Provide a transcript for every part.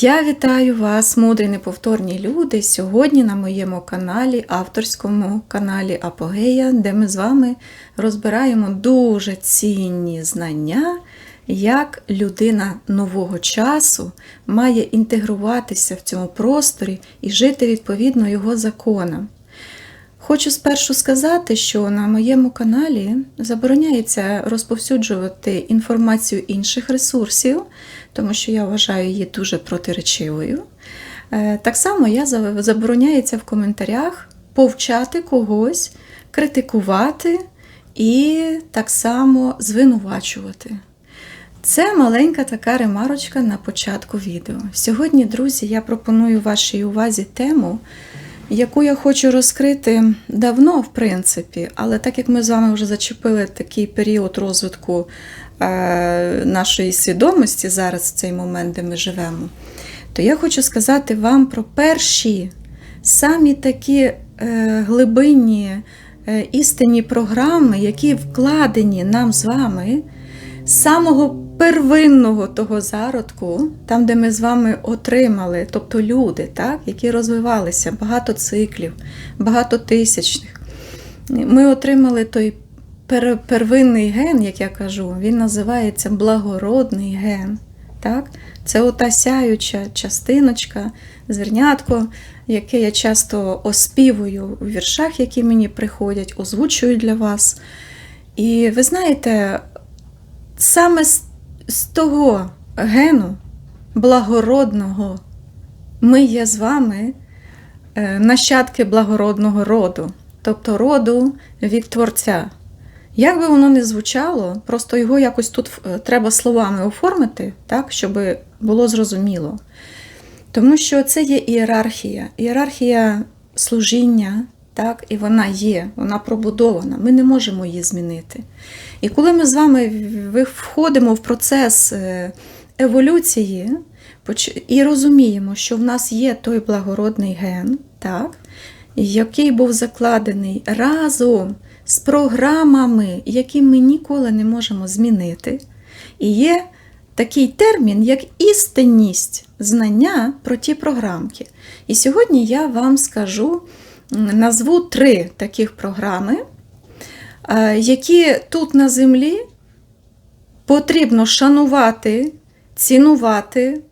Я вітаю вас, мудрі неповторні люди, сьогодні на моєму каналі, авторському каналі Апогея, де ми з вами розбираємо дуже цінні знання, як людина нового часу має інтегруватися в цьому просторі і жити відповідно його законам. Хочу спершу сказати, що на моєму каналі забороняється розповсюджувати інформацію інших ресурсів, тому що я вважаю її дуже протиречивою. Е, Так само я забороняється в коментарях повчати когось, критикувати і так само звинувачувати. Це маленька така ремарочка на початку відео. Сьогодні, друзі, я пропоную вашій увазі тему, яку я хочу розкрити давно, в принципі, але так як ми з вами вже зачепили такий період розвитку нашої свідомості зараз, в цей момент, де ми живемо, то я хочу сказати вам про перші самі такі е, глибинні е, істинні програми, які вкладені нам з вами з самого первинного того зародку, там, де ми з вами отримали, тобто люди, так, які розвивалися, багато циклів, багато тисячних. Ми отримали той пер- первинний ген, як я кажу, він називається благородний ген. Так? Це ота сяюча частиночка, зернятко, яке я часто оспівую у віршах, які мені приходять, озвучую для вас. І ви знаєте, саме з, з того гену благородного ми є з вами е, нащадки благородного роду, тобто роду від Творця. Як би воно не звучало, просто його якось тут е, треба словами оформити, так, щоб було зрозуміло. Тому що це є ієрархія, ієрархія служіння, так, і вона є, вона пробудована, ми не можемо її змінити. І коли ми з вами входимо в процес е, еволюції і розуміємо, що в нас є той благородний ген, так, який був закладений разом з програмами, які ми ніколи не можемо змінити, і є такий термін, як істинність знання про ті програмки. І сьогодні я вам скажу, назву три таких програми, е, які тут на землі потрібно шанувати, цінувати,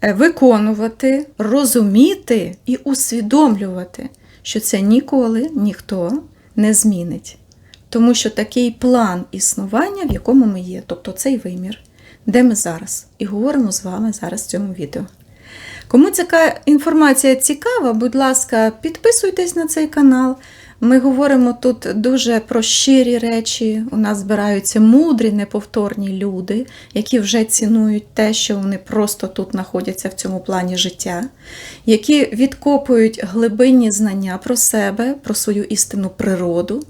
е, виконувати, розуміти і усвідомлювати, що це ніколи ніхто не змінить. Тому що такий план існування, в якому ми є, тобто цей вимір, де ми зараз, і говоримо з вами зараз в цьому відео. Кому ця інформація цікава, будь ласка, підписуйтесь на цей канал. Ми говоримо тут дуже про щирі речі. У нас збираються мудрі, неповторні люди, які вже цінують те, що вони просто тут знаходяться в цьому плані життя, які відкопують глибинні знання про себе, про свою істинну природу,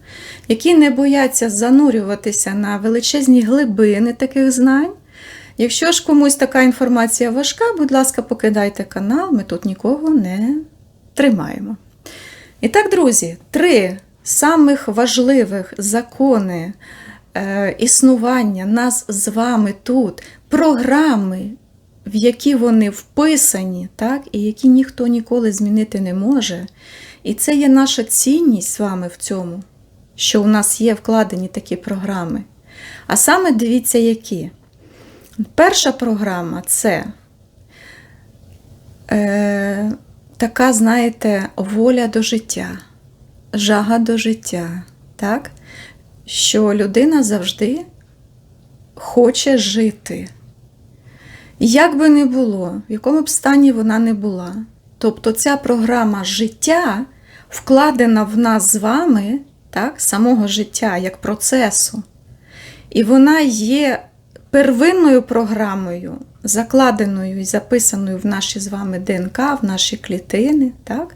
які не бояться занурюватися на величезні глибини таких знань. Якщо ж комусь така інформація важка, будь ласка, покидайте канал, ми тут нікого не тримаємо. І так, друзі, три самих важливих закони е, існування нас з вами тут, програми, в які вони вписані, так, і які ніхто ніколи змінити не може. І це є наша цінність з вами в цьому, що у нас є вкладені такі програми. А саме дивіться, які. Перша програма це е, така, знаєте, воля до життя, жага до життя, так? що людина завжди хоче жити. Як би не було, в якому б стані вона не була. Тобто ця програма життя вкладена в нас з вами, так, самого життя, як процесу. І вона є первинною програмою, закладеною і записаною в наші з вами ДНК, в наші клітини. Так?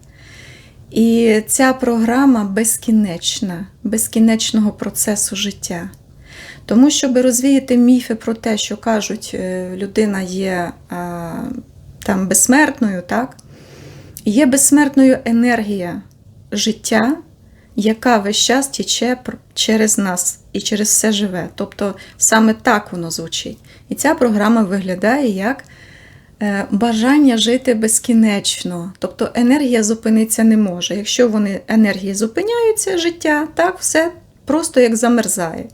І ця програма безкінечна, безкінечного процесу життя. Тому, щоб розвіяти міфи про те, що кажуть, е, людина є а, там безсмертною, так? є безсмертною енергія життя, яка весь час тіче через нас і через все живе. Тобто саме так воно звучить. І ця програма виглядає як е, бажання жити безкінечно. Тобто енергія зупинитися не може. Якщо вони енергії зупиняються, життя, так все просто як замерзає.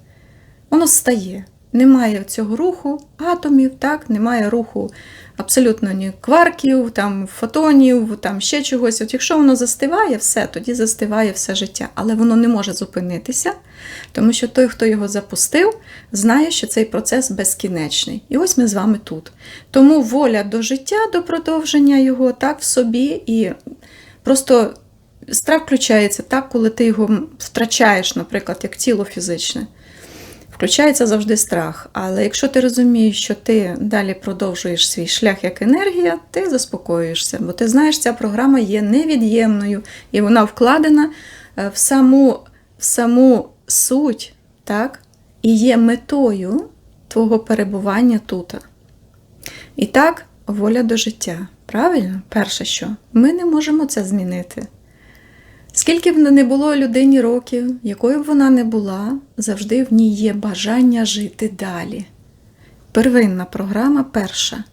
Воно стає. Немає цього руху атомів, так, немає руху абсолютно ні кварків, там, фотонів, там ще чогось. От якщо воно застиває, все, тоді застиває все життя. Але воно не може зупинитися, тому що той, хто його запустив, знає, що цей процес безкінечний. І ось ми з вами тут. Тому воля до життя, до продовження його так в собі і просто. Страх включається так, коли ти його втрачаєш, наприклад, як тіло фізичне. Включається завжди страх. Але якщо ти розумієш, що ти далі продовжуєш свій шлях як енергія, ти заспокоюєшся, бо ти знаєш, ця програма є невід'ємною і вона вкладена е, в саму, в саму суть, так? і є метою твого перебування тут. І так, воля до життя. Правильно? Перше, що ми не можемо це змінити. Скільки б не було людині років, якою б вона не була, завжди в ній є бажання жити далі. Первинна програма перша.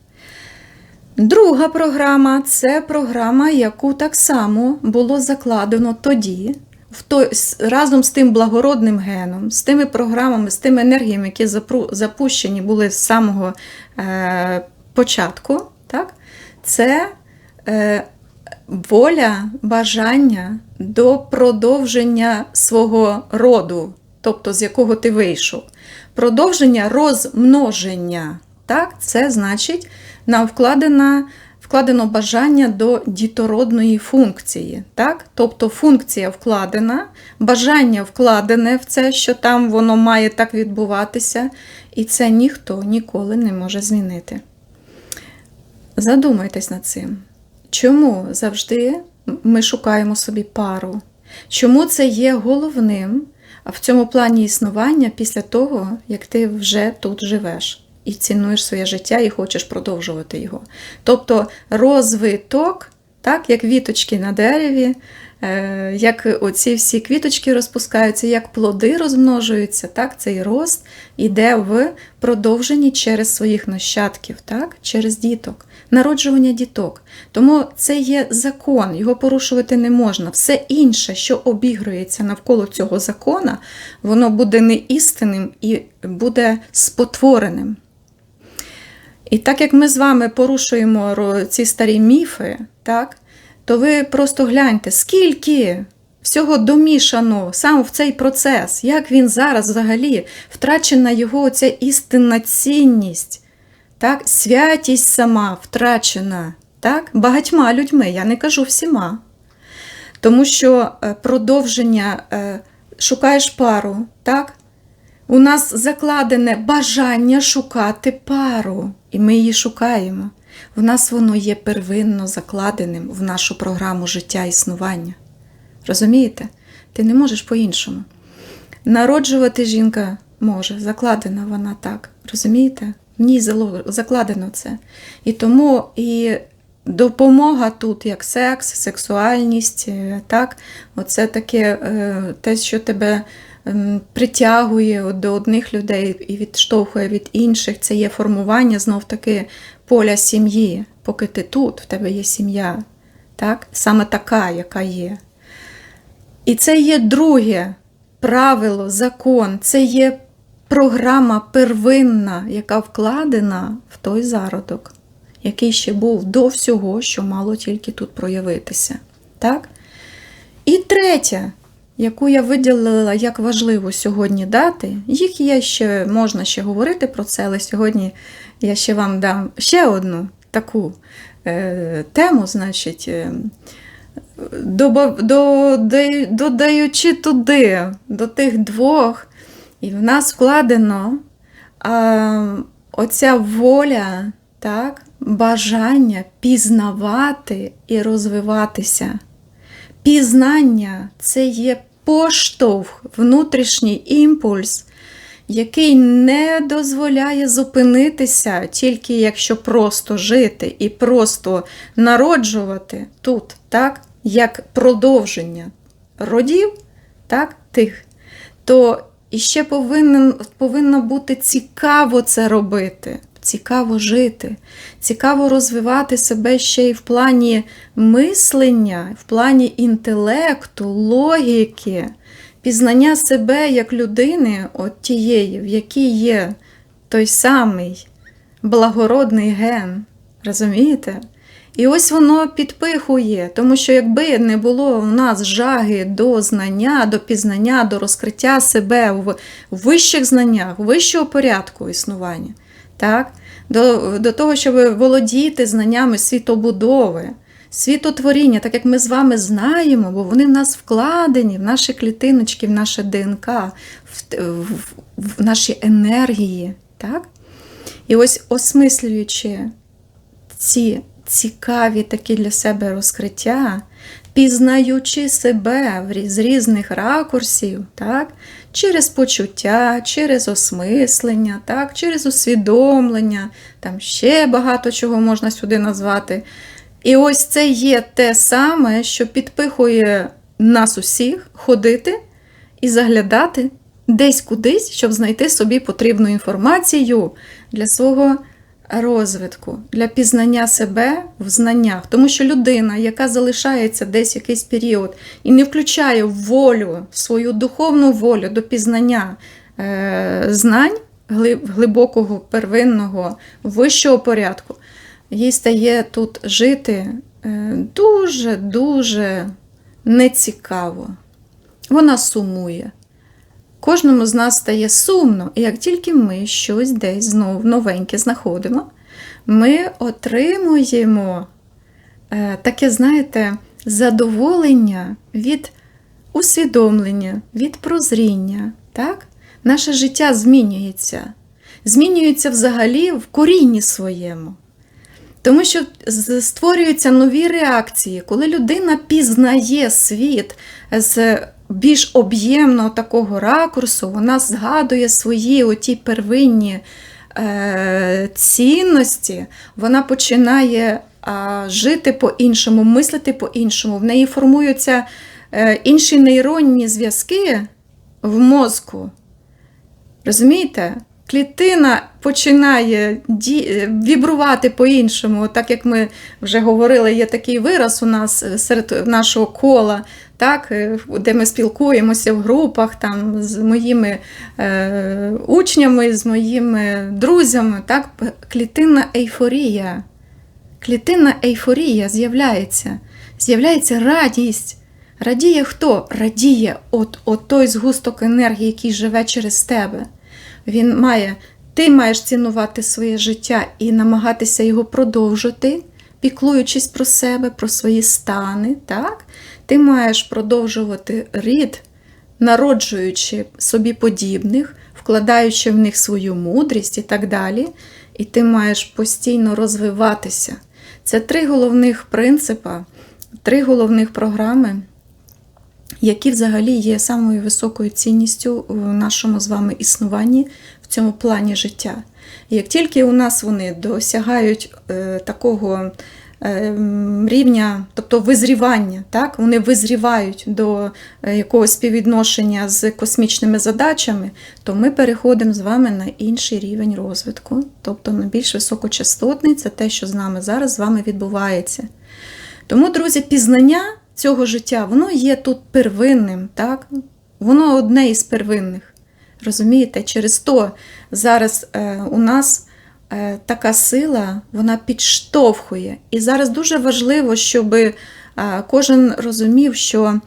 Друга програма це програма, яку так само було закладено тоді, в той, разом з тим благородним геном, з тими програмами, з тими енергіями, які запущені були з самого е, початку. Так? Це е, воля, бажання до продовження свого роду, тобто з якого ти вийшов. Продовження розмноження. Так? Це значить, нам вкладена, вкладено бажання до дітородної функції. Так? Тобто функція вкладена, бажання вкладене в це, що там воно має так відбуватися, і це ніхто ніколи не може змінити. Задумайтесь над цим. Чому завжди ми шукаємо собі пару? Чому це є головним в цьому плані існування після того, як ти вже тут живеш і цінуєш своє життя і хочеш продовжувати його? Тобто розвиток, так, як віточки на дереві, е, як оці всі квіточки розпускаються, як плоди розмножуються, так, цей рост іде в продовженні через своїх нащадків, так, через діток народжування діток. Тому це є закон, його порушувати не можна. Все інше, що обігрується навколо цього закона, воно буде неістинним і буде спотвореним. І так як ми з вами порушуємо ці старі міфи, так, то ви просто гляньте, скільки всього домішано саме в цей процес, як він зараз взагалі втрачена його ця істинна цінність так, святість сама втрачена так, багатьма людьми, я не кажу всіма. Тому що е, продовження е, шукаєш пару, так? У нас закладене бажання шукати пару, і ми її шукаємо. В нас воно є первинно закладеним в нашу програму життя існування. Розумієте? Ти не можеш по-іншому. Народжувати жінка може, закладена вона так. Розумієте? В ній закладено це. І тому і допомога тут, як секс, сексуальність, е, так, оце таке е, те, що тебе ем, притягує до одних людей і відштовхує від інших, це є формування знов-таки поля сім'ї. Поки ти тут, в тебе є сім'я, так? саме така, яка є. І це є друге правило, закон, це є програма первинна, яка вкладена в той зародок, який ще був до всього, що мало тільки тут проявитися. Так? І третя, яку я виділила як важливо сьогодні дати, їх є ще можна ще говорити про це, але сьогодні я ще вам дам ще одну таку е, тему, значить. Е, Додаючи туди, до тих двох і в нас вкладено а, оця воля, так, бажання пізнавати і розвиватися. Пізнання це є поштовх, внутрішній імпульс, який не дозволяє зупинитися, тільки якщо просто жити і просто народжувати тут, так, як продовження родів, так, тих, то і ще повинен, повинно бути цікаво це робити. цікаво жити, цікаво розвивати себе ще й в плані мислення, в плані інтелекту, логіки, пізнання себе як людини, от тієї, в якій є той самий благородний ген. Розумієте? І ось воно підпихує, тому що якби не було в нас жаги до знання, до пізнання, до розкриття себе в вищих знаннях, вищого порядку існування, так? До, до того, щоб володіти знаннями світобудови, світотворіння, так як ми з вами знаємо, бо вони в нас вкладені, в наші клітиночки, в наше ДНК, в, в, в наші енергії. Так? І ось осмислюючи ці цікаві такі для себе розкриття, пізнаючи себе з різних ракурсів, так? через почуття, через осмислення, так? через усвідомлення, там ще багато чого можна сюди назвати. І ось це є те саме, що підпихує нас усіх ходити і заглядати десь кудись, щоб знайти собі потрібну інформацію для свого розвитку, для пізнання себе в знаннях. Тому що людина, яка залишається десь якийсь період і не включає волю, свою духовну волю до пізнання е, знань глибокого, первинного, вищого порядку, їй стає тут жити дуже-дуже нецікаво. Вона сумує. Кожному з нас стає сумно, і як тільки ми щось десь знову новеньке знаходимо, ми отримуємо е, таке, знаєте, задоволення від усвідомлення, від прозріння. Так? Наше життя змінюється. Змінюється взагалі в корінні своєму. Тому що створюються нові реакції, коли людина пізнає світ з більш об'ємного такого ракурсу, вона згадує свої оті первинні е, цінності, вона починає жити по-іншому, мислити по-іншому. В неї формуються е, інші нейронні зв'язки в мозку. Розумієте? Клітина починає е, вібрувати по-іншому, так як ми вже говорили, є такий вираз у нас е, серед нашого кола, так, е, де ми спілкуємося в групах там, з моїми е, учнями, з моїми друзями. Так, клітинна ейфорія. Клітинна ейфорія з'являється. З'являється радість. Радіє хто? Радіє от, от той згусток енергії, який живе через тебе. Він має, ти маєш цінувати своє життя і намагатися його продовжити, піклуючись про себе, про свої стани. Так? Ти маєш продовжувати рід, народжуючи собі подібних, вкладаючи в них свою мудрість і так далі. І ти маєш постійно розвиватися. Це три головних принципа, три головних програми, які взагалі є самою високою цінністю в нашому з вами існуванні в цьому плані життя. Як тільки у нас вони досягають е, такого е, рівня, тобто визрівання, так? вони визрівають до е, якогось співвідношення з космічними задачами, то ми переходимо з вами на інший рівень розвитку, тобто на більш високочастотний, це те, що з нами зараз з вами відбувається. Тому, друзі, пізнання цього життя, воно є тут первинним, так? Воно одне із первинних. Розумієте, через то зараз е, у нас е, така сила, вона підштовхує. І зараз дуже важливо, щоб е, кожен розумів, що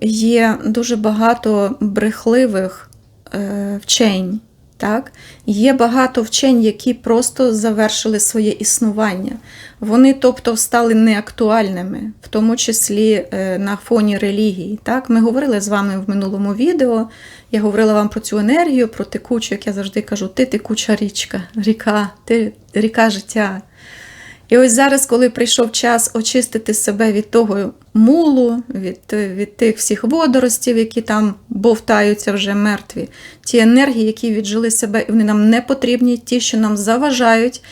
є дуже багато брехливих е, вчень. Так? Є багато вчень, які просто завершили своє існування. Вони, тобто, стали неактуальними, в тому числі е, на фоні релігії. Так? Ми говорили з вами в минулому відео. Я говорила вам про цю енергію, про текучу, як я завжди кажу, ти текуча річка, ріка, ти ріка життя. І ось зараз, коли прийшов час очистити себе від того мулу, від, від тих всіх водоростів, які там бовтаються вже мертві, ті енергії, які віджили себе, і вони нам не потрібні, ті, що нам заважають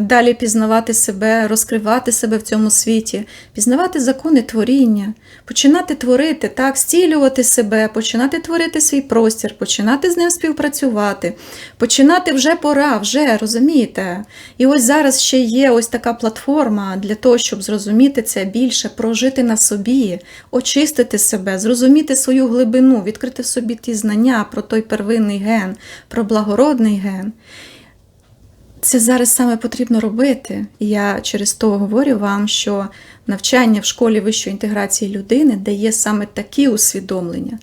далі пізнавати себе, розкривати себе в цьому світі, пізнавати закони творіння, починати творити, так, стілювати себе, починати творити свій простір, починати з ним співпрацювати, починати вже пора, вже розумієте. І ось зараз ще є ось така платформа для того, щоб зрозуміти це більше, прожити на собі, очистити себе, зрозуміти свою глибину, відкрити в собі ті знання про той первинний ген, про благородний ген. Це зараз саме потрібно робити. І Я через то говорю вам, що навчання в школі вищої інтеграції людини дає саме такі усвідомлення.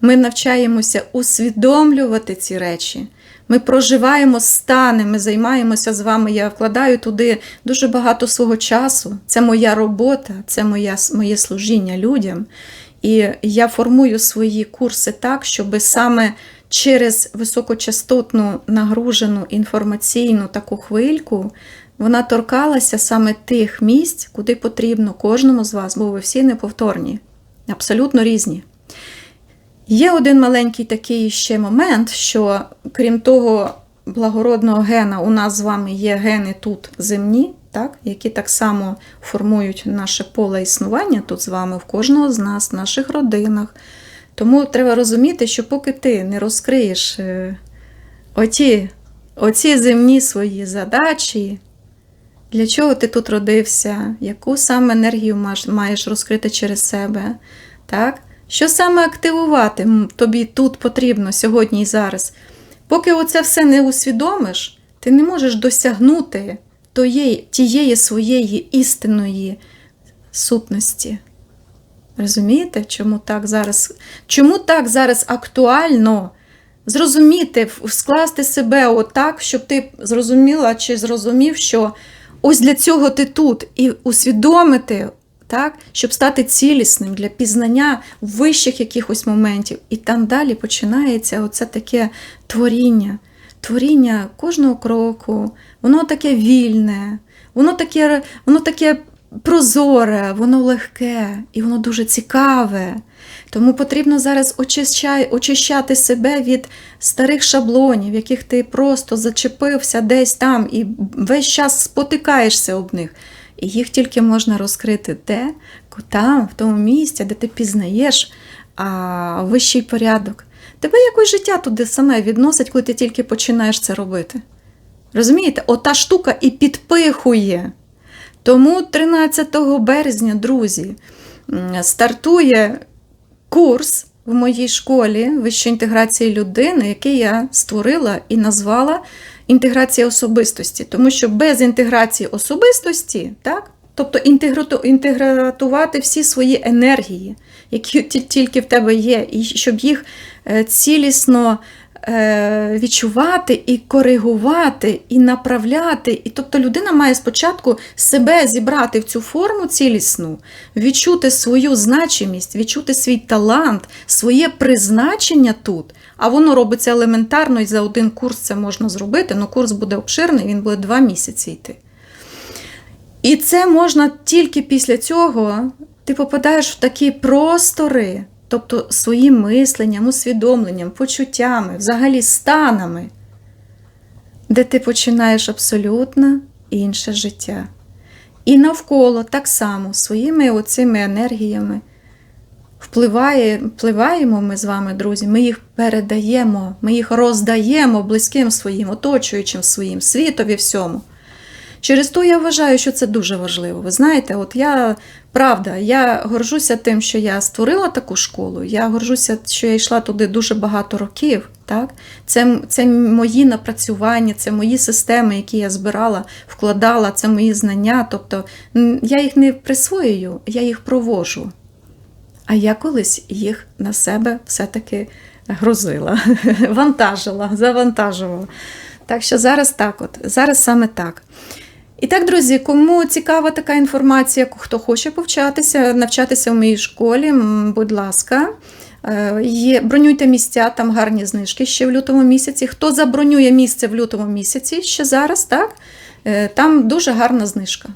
Ми навчаємося усвідомлювати ці речі. Ми проживаємо стани, ми займаємося з вами. Я вкладаю туди дуже багато свого часу. Це моя робота, це моя, моє служіння людям. І я формую свої курси так, щоб саме через високочастотну нагружену інформаційну таку хвильку вона торкалася саме тих місць, куди потрібно кожному з вас, бо ви всі неповторні, абсолютно різні. Є один маленький такий ще момент, що крім того благородного гена, у нас з вами є гени тут земні, так, які так само формують наше поле існування тут з вами, в кожного з нас, в наших родинах. Тому треба розуміти, що поки ти не розкриєш е, оті, оці земні свої задачі, для чого ти тут родився, яку саме енергію маєш розкрити через себе, так? що саме активувати тобі тут потрібно сьогодні і зараз. Поки оце все не усвідомиш, ти не можеш досягнути тієї, тієї своєї істинної сутності. Розумієте, чому так зараз чому так зараз актуально зрозуміти, скласти себе отак, щоб ти зрозуміла чи зрозумів, що ось для цього ти тут, і усвідомити, так, щоб стати цілісним для пізнання вищих якихось моментів. І там далі починається оце таке творіння. Творіння кожного кроку, воно таке вільне, воно таке, воно таке прозоре, воно легке і воно дуже цікаве. Тому потрібно зараз очищай, очищати себе від старих шаблонів, яких ти просто зачепився десь там і весь час спотикаєшся об них. І їх тільки можна розкрити де, там, в тому місці, де ти пізнаєш а, вищий порядок. Тебе якось життя туди саме відносить, коли ти тільки починаєш це робити. Розумієте, ота штука і підпихує. Тому 13 березня, друзі, стартує курс в моїй школі вищої інтеграції людини, який я створила і назвала інтеграція особистості. Тому що без інтеграції особистості, так, тобто інтегратувати всі свої енергії, які тільки в тебе є, і щоб їх е, цілісно відчувати і коригувати, і направляти. І тобто людина має спочатку себе зібрати в цю форму цілісну, відчути свою значимість, відчути свій талант, своє призначення тут. А воно робиться елементарно, і за один курс це можна зробити. Ну, курс буде обширний, він буде два місяці йти. І це можна тільки після цього ти попадаєш в такі простори. Тобто своїм мисленням, усвідомленням, почуттями, взагалі станами, де ти починаєш абсолютно інше життя. І навколо так само своїми оцими енергіями впливає, впливаємо ми з вами, друзі, ми їх передаємо, ми їх роздаємо близьким своїм, оточуючим своїм світові всьому. Через то я вважаю, що це дуже важливо. Ви знаєте, от я правда, я горжуся тим, що я створила таку школу. Я горжуся, що я йшла туди дуже багато років. Так? Це це мої напрацювання, це мої системи, які я збирала, вкладала, це мої знання. Тобто я їх не присвоюю, я їх провожу. А я колись їх на себе все-таки грузила, вантажила, завантажувала. Так що зараз так, от, зараз саме так. І так, друзі, кому цікава така інформація, хто хоче повчатися, навчатися в моїй школі, будь ласка, е, є, бронюйте місця, там гарні знижки ще в лютому місяці. Хто забронює місце в лютому місяці ще зараз, так? Е, там дуже гарна знижка.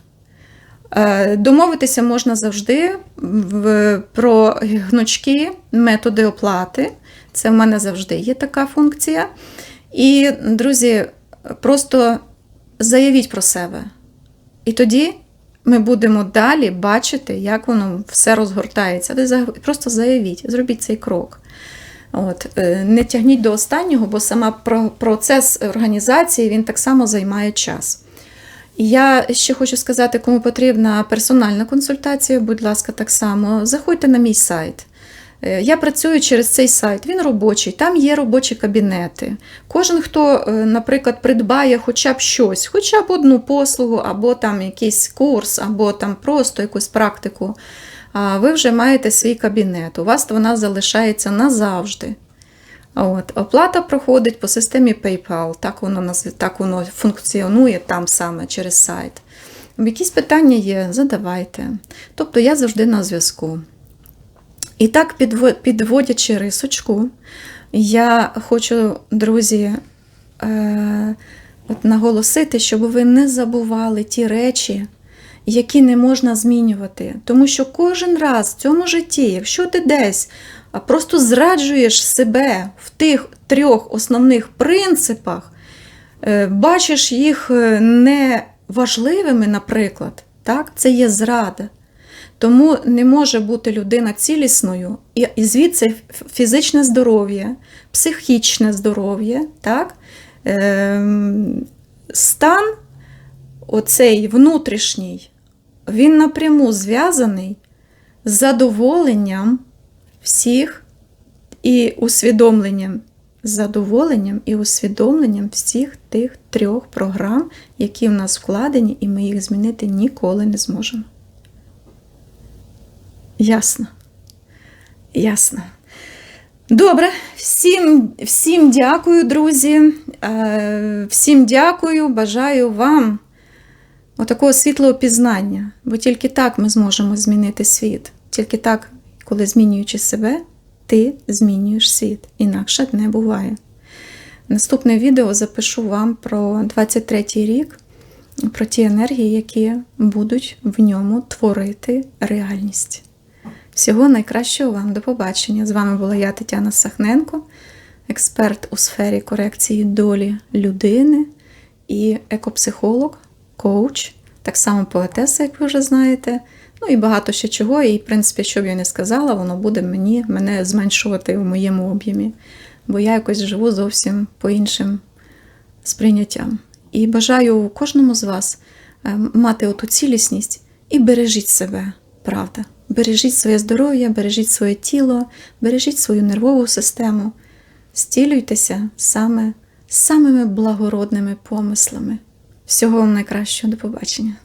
Е, домовитися можна завжди про гнучки, методи оплати. Це в мене завжди є така функція. І, друзі, просто заявіть про себе. І тоді ми будемо далі бачити, як воно все розгортається. Просто заявіть, зробіть цей крок. От, е, не тягніть до останнього, бо сама процес організації він так само займає час. Я ще хочу сказати, кому потрібна персональна консультація, будь ласка, так само заходьте на мій сайт. Е, Я працюю через цей сайт, він робочий, там є робочі кабінети. Кожен, хто, е, наприклад, придбає хоча б щось, хоча б одну послугу, або там якийсь курс, або там просто якусь практику, ви вже маєте свій кабінет. У вас вона залишається назавжди. От, оплата проходить по системі PayPal, так воно, так воно функціонує там саме через сайт. Якісь питання є, задавайте. Тобто я завжди на зв'язку. І так, підводячи рисочку, я хочу, друзі, е, от наголосити, щоб ви не забували ті речі, які не можна змінювати. Тому що кожен раз в цьому житті, якщо ти десь просто зраджуєш себе в тих трьох основних принципах, е, бачиш їх е, неважливими, наприклад, так, це є зрада. Тому не може бути людина цілісною, і, звідси фізичне здоров'я, психічне здоров'я, так? Ем, стан оцей внутрішній, він напряму зв'язаний з задоволенням всіх і усвідомленням, задоволенням і усвідомленням всіх тих трьох програм, які в нас вкладені, і ми їх змінити ніколи не зможемо. Ясно. Ясно. Добре, всім, всім дякую, друзі. Е, Всім дякую, бажаю вам отакого світлого пізнання, бо тільки так ми зможемо змінити світ. Тільки так, коли змінюючи себе, ти змінюєш світ. Інакше не буває. Наступне відео запишу вам про 23-й рік, про ті енергії, які будуть в ньому творити реальність. Всього найкращого вам до побачення. З вами була я, Тетяна Сахненко, експерт у сфері корекції долі людини і екопсихолог, коуч, так само поетеса, як ви вже знаєте. Ну і багато ще чого. І, в принципі, що б я не сказала, воно буде мені, мене зменшувати в моєму об'ємі. Бо я якось живу зовсім по іншим сприйняттям. І бажаю кожному з вас е, мати оту цілісність і бережіть себе, правда. Бережіть своє здоров'я, бережіть своє тіло, бережіть свою нервову систему, стілюйтеся саме самими благородними помислами. Всього вам найкращого, до побачення.